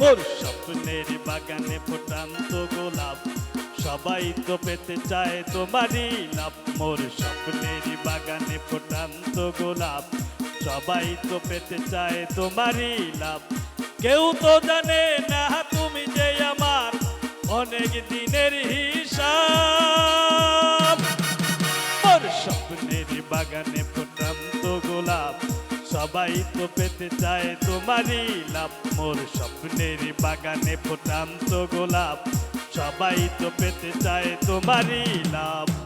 মোর স্বপ্নের বাগানে ফোটান্ত গোলাপ। সবাই তো পেতে চায় তোমারই লাভ। মোর স্বপ্নের বাগানে ফোটান্ত গোলাপ। সবাই তো পেতে চায় তোমারই লাভ। কেউ তো জানে না তুমি যে আমার অনেক দিনের হিসাব। মোর স্বপ্নের বাগানে গোলাপ সবাই তো পেতে চায় তোমারই লাভ। মোর স্বপ্নের বাগানে ফোটান্ত গোলাপ। সবাই তো পেতে চায় তোমারই লাভ।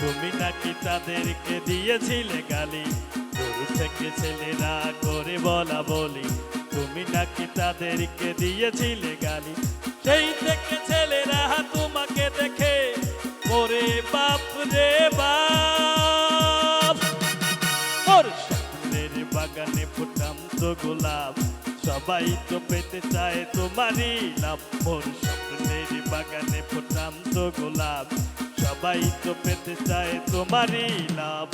তুমি নাকি তাদেরকে দিয়েছিলে গালি? দূর থেকে ছেলেরা করে বলা বলি, তুমি নাকি তাদেরকে দিয়েছিলে গালি? সেই থেকে ছেলেরা তোমাকে দেখে, ওরে বাপ রে বাপ। বাগানে ফুটান্ত গোলাপ, সবাই তো পেতে চায় তোমারই লাভ। মোর স্বপ্নের বাগানে ফুটান্ত গোলাপ সবাই তো পেতে চায় তোমারই লাভ।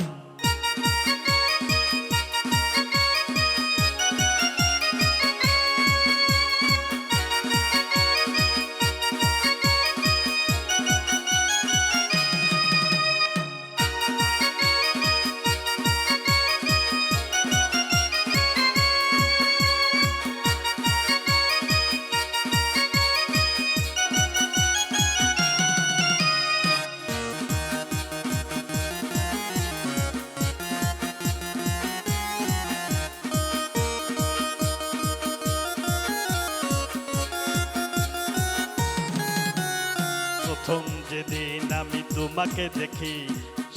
প্রথম যেদিন আমি তোমাকে দেখি,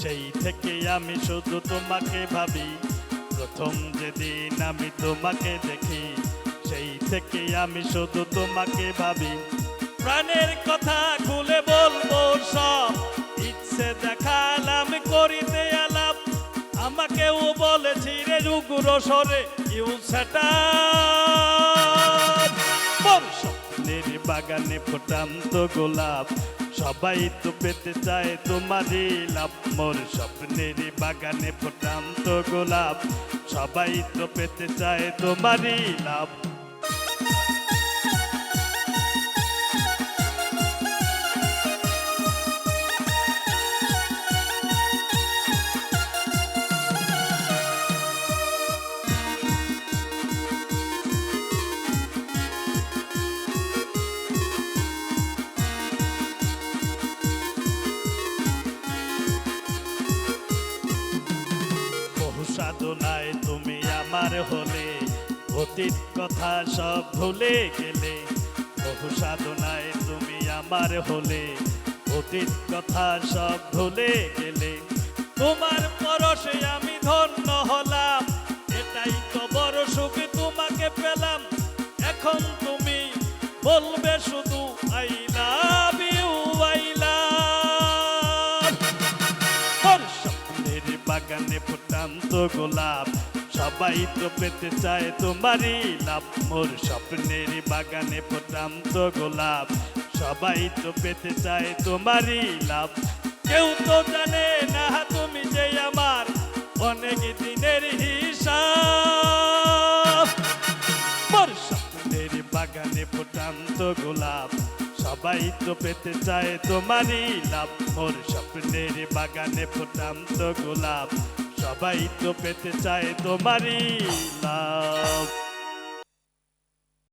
সেই থেকে আমি শুধু তোমাকে ভাবি। প্রথম যেদিন আমি তোমাকে দেখি, সেই থেকে আমি শুধু তোমাকে ভাবি। প্রাণের কথা খুলে বলব সব, ইচ্ছে দেখালাম করিতে আলাপ। আমাকেও বলেছি রে রুগুর সরে ইউ সেটা বাগানে ফোটান্ত গোলাপ সবাই তো পেতে চায় তোমারই লাভ। মোর স্বপ্নের বাগানে ফোটান্ত গোলাপ। সবাই তো পেতে চায় তোমারই লাভ। সাধনায় তুমি আমার হলে। অতীত কথা সব ভুলে গেলে। বহু সাধনায় তুমি আমার হলে। অতীত কথা সব ভুলে গেলে। তোমার পরশে গোলাপ। সবাই তো পেতে চায় তোমারই লাভ। মোর স্বপ্নের বাগানে ফুটান্ত গোলাপ। সবাই তো পেতে চায় তোমারই লাভ। কেউ তো জানে না তুমি যে আমার অনেক দিনের হিসাব। মোর স্বপ্নের বাগানে গোলাপ। সবাই তো পেতে চায় তোমারই লাভ। মোর স্বপ্নের বাগানে গোলাপ। সবাই তো পেতে চায় তোমারই লাভ।